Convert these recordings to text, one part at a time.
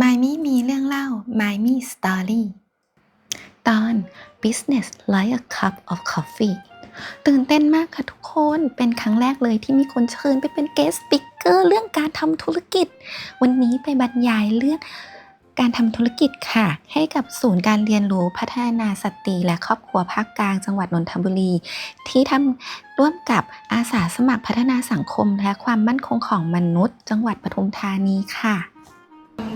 มายมี่มีเรื่องเล่ามายมี่สตอรี่ตอน business like a cup of coffee ตื่นเต้นมากค่ะทุกคน เป็นครั้งแรกเลยที่มีคนเชิญไปเป็น guest speaker เรื่องการทำธุรกิจ วันนี้ไปบรรยายเรื่องการทำธุรกิจค่ะ ให้กับศูนย์การเรียนรู้พัฒนาสตรีและครอบครัวภาคกลางจังหวัดนนทบุรี ที่ทำร่วมกับอาสาสมัครพัฒนาสังคมและความมั่นคงของมนุษย์ จังหวัดปทุมธานีค่ะ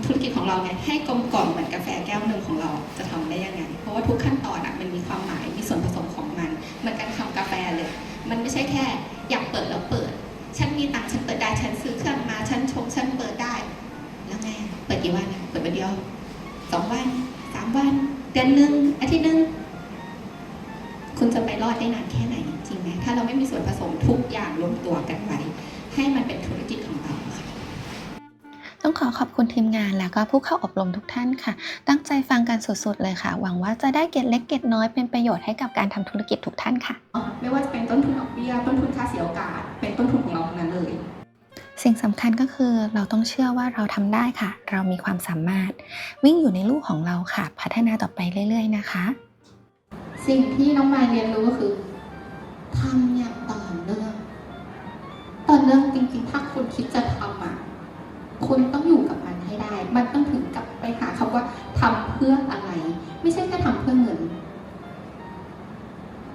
ธุรกิจของเราเนี่ยให้กลมกล่อมเหมือนกาแฟแก้วหนึ่งของเราจะทำได้ยังไง เพราะว่าทุกขั้นตอนอะมันมีความหมายมีส่วนผสมของมันเหมือนการทำกาแฟเลย มันไม่ใช่แค่อยากเปิดแล้วเปิด ฉันมีตังค์ฉันเปิดได้ฉันซื้อเครื่องมาฉันชงฉันเปิดได้ แล้วไงเปิดกี่วันอะเปิดวันเดียวสองวันสามวันเดือนหนึ่งอาทิตย์หนึ่งคุณจะไปรอดได้นานแค่ไหนจริงไหมถ้าเราไม่มีส่วนผสมทุกอย่างรวมตัวกันไว้ให้มันเป็นธุรกิจของเราค่ะ ต้องขอขอบคุณทีมงานแล้วก็ผู้เข้าอบรมทุกท่านค่ะ ตั้งใจฟังกันสุดๆเลยค่ะ หวังว่าจะได้เก็ดเล็กเก็ดน้อยเป็นประโยชน์ให้กับการทำธุรกิจทุกท่านค่ะ ไม่ว่าจะเป็นต้นทุนดอกเบี้ยต้นทุนค่าเสียโอกาส เป็นต้นทุนของเราทั้งนั้นเลย สิ่งสำคัญก็คือเราต้องเชื่อว่าเราทำได้ค่ะ เรามีความสามารถ วิ่งอยู่ในลูกของเราค่ะ พัฒนาต่อไปเรื่อย ๆ นะคะ สิ่งที่น้องมายเรียนรู้ก็คือทำอย่างต่อเนื่องต่อเนื่องจริงๆ ถ้าคุณคิดจะทำอะ คุณต้องอยู่กับมันให้ได้ มันต้องถึงกับไปหาคำว่าทำเพื่ออะไร ไม่ใช่แค่ทำเพื่อเงิน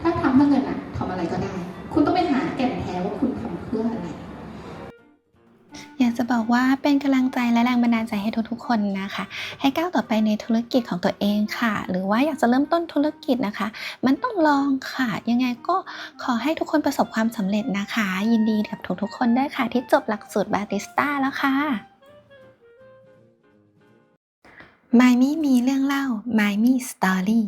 ถ้าทำเพื่อเงินอะทำอะไรก็ได้ คุณต้องไปหาแก่นแท้ว่าคุณทำเพื่ออะไร อยากจะบอกว่าเป็นกำลังใจและแรงบันดาลใจให้ทุกๆคนนะคะ ให้ก้าวต่อไปในธุรกิจของตัวเองค่ะ หรือว่าอยากจะเริ่มต้นธุรกิจนะคะ มันต้องลองค่ะ ยังไงก็ขอให้ทุกคนประสบความสำเร็จนะคะ ยินดีกับทุกๆคนด้วยค่ะที่จบหลักสูตรบาติสต้าแล้วค่ะ มายมี่มีเรื่องเล่ามายมี่สตอรี่